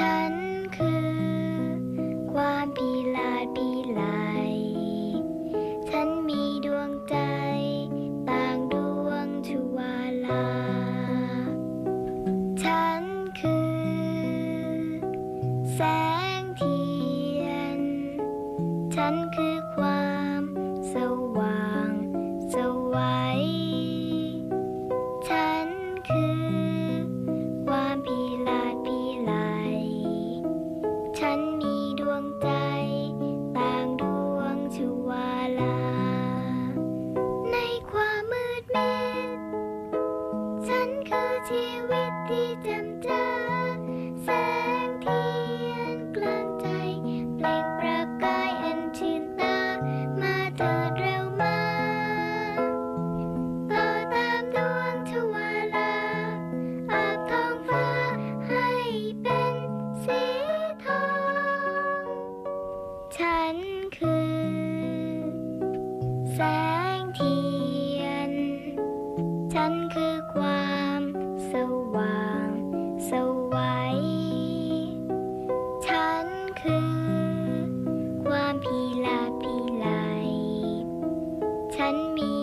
ฉันคือ ความพิลาศพิไลฉันมีดวงใจต่างดวงทวาลา ฉันคือ แสงเทียน ฉันคือความสว่างสวัย ชีวิตที่จำเจ้าแสงเทียนกลางใจ เปล่งประกายอันชื่นตา มาเถิดเร็วมา ต่อตามดวงชวาลา อาบท้องฟ้าให้เป็นสีทอง ฉันคือ แสง And me.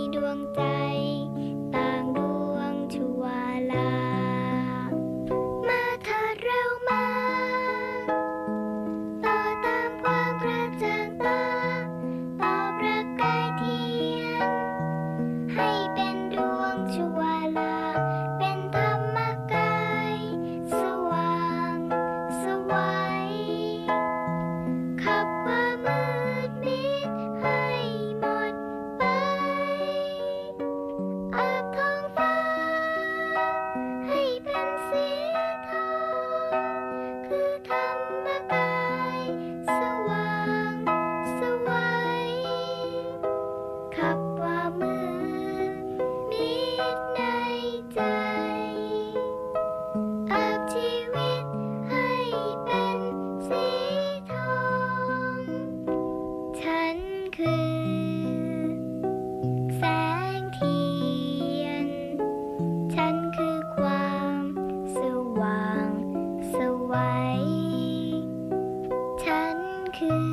Cuckoo.